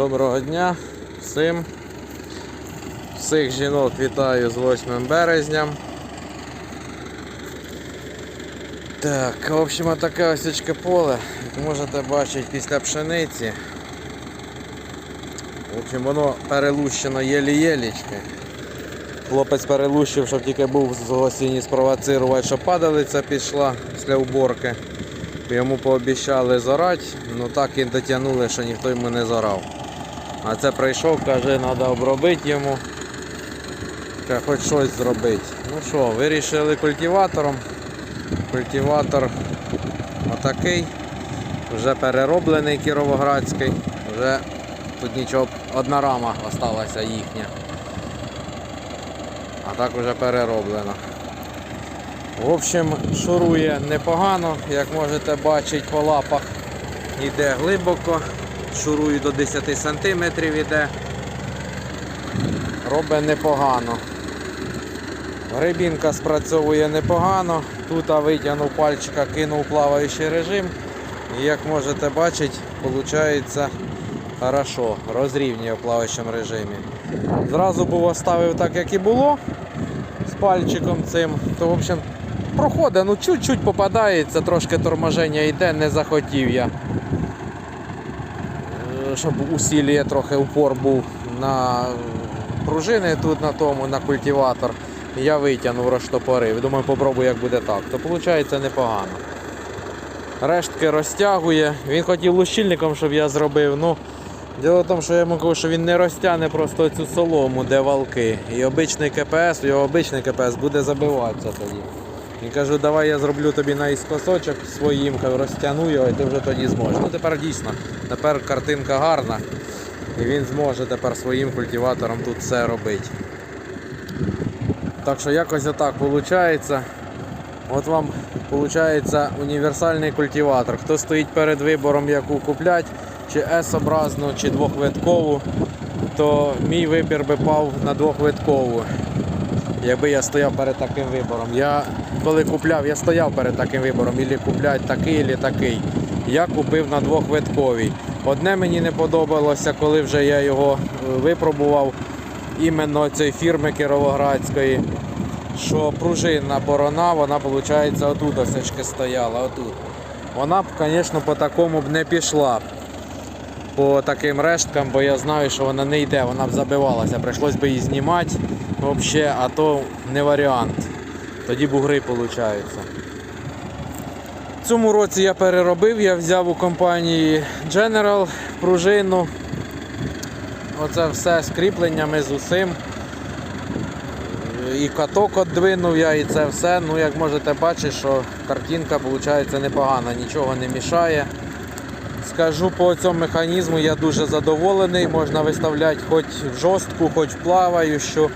Доброго дня всім. Всіх жінок вітаю з 8 березня. Так, в общем, таке осічке поле, як можете бачити після пшениці. В общем, воно перелущено єлі-єлічки. Хлопець перелущив, щоб тільки був з осені спровоцирувати, щоб падалиця пішла після уборки. Йому пообіцяли зорати, ну так і дотягнули, що ніхто йому не зорав. А це прийшов, каже, треба обробити йому. Каже, хоч щось зробити. Ну що, вирішили культиватором. Культиватор отакий, вже перероблений кіровоградський, вже тут нічого, одна рама осталася їхня. А так вже перероблено. В общем, шурує непогано, як можете бачити по лапах. Йде глибоко, шурую до 10 см іде. Робить непогано. Грибінка спрацьовує непогано. Тут витягнув пальчика, кинув плаваючий режим. І як можете бачити, виходить хорошо, розрівнює в плаваючому режимі. Зразу був оставив так, як і було з пальчиком цим, то в общем проходить, ну чуть-чуть попадається, трошки торможення йде, не захотів я. Щоб усілля трохи упор був на пружини тут на тому, на культиватор. Я витягнув, розштопорив. Думаю, попробую, як буде так. То виходить непогано. Рештки розтягує. Він хотів лущильником, щоб я зробив. Ну, Діло в тому, що я йому кажу, що він не розтягне просто цю солому, де валки. І обичний КПС, його обичний КПС буде забиватися тоді. Він кажу, давай я зроблю тобі наіскосочок своїм, розтягну його і ти вже тоді зможеш. Ну тепер дійсно, тепер картинка гарна. І він зможе тепер своїм культиватором тут все робити. Так що якось отак виходить. От вам виходить універсальний культиватор. Хто стоїть перед вибором, яку купляти, чи S-образну, чи двохвиткову, то мій вибір би пав на двохвиткову. Якби я стояв перед таким вибором. Я коли купляв, я стояв перед таким вибором, ілі купляти такий, ілі такий. Я купив на двохвитковій. Одне мені не подобалося, коли вже я його е, випробував іменно цієї фірми Кіровоградської, що пружинна борона, вона виходить отут осечки стояла, отут. Вона б, звісно, по такому б не пішла. По таким решткам, бо я знаю, що вона не йде, вона б забивалася. Прийшлось би її знімати взагалі, а то не варіант. Тоді бугри виходить. В цьому році я переробив, я взяв у компанії General пружину. Оце все з кріпленнями, з усім. І каток одвинув я, і це все. Ну, як можете бачити, що картинка виходить непогана, нічого не мішає. Скажу по цьому механізму, я дуже задоволений. Можна виставляти хоч в жорстку, хоч в плаваючу.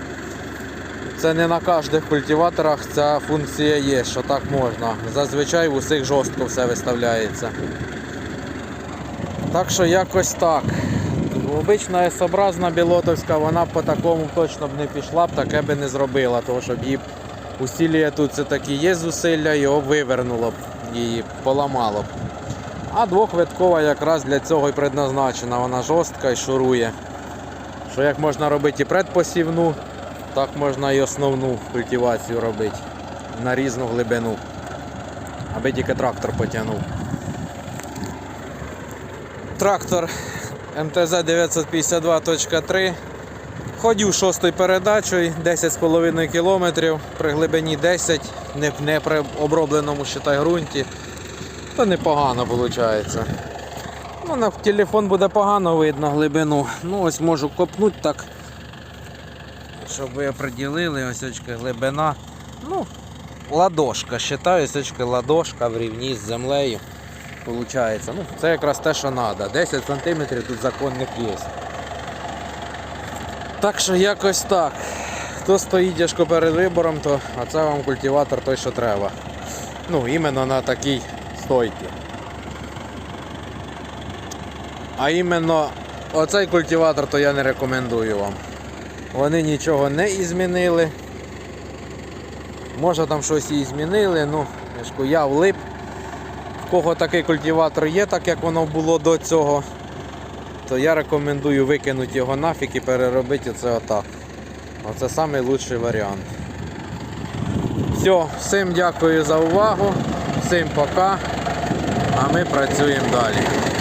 Це не на кожних культиваторах ця функція є, що так можна. Зазвичай в усіх жорстко все виставляється. Так що якось так. Обична S-образна білотовська, вона по такому точно б не пішла б, таке би не зробила, тому що б її усілля тут це такі є зусилля, його вивернуло б, її поламало б. А двохвиткова якраз для цього і предназначена, вона жорстка і шурує. Що як можна робити і предпосівну, так можна і основну культивацію робити на різну глибину, аби тільки трактор потягнув. Трактор МТЗ 952.3. Ходю шостою передачею 10,5 км при глибині 10, не, не при обробленому считай, ґрунті. То непогано виходить. Ну, на телефон буде погано видно глибину. Ну ось можу копнути так. Щоб ви оприділили, ось очки глибина. Ну, ладошка, считаю, ось очки ладошка в рівні з землею. Получається. Ну, це якраз те, що треба. 10 см тут законних є. Так що якось так. Хто стоїть тяжко перед вибором, то а це вам культиватор той, що треба. Ну, іменно на такій стойці. А іменно оцей культиватор то я не рекомендую вам. Вони нічого не змінили. Може там щось і змінили, ну, я влип. В кого такий культиватор є, так як воно було до цього, то я рекомендую викинути його нафіг і переробити це отак. Оце найкращий варіант. Все, всім дякую за увагу, всім пока, а ми працюємо далі.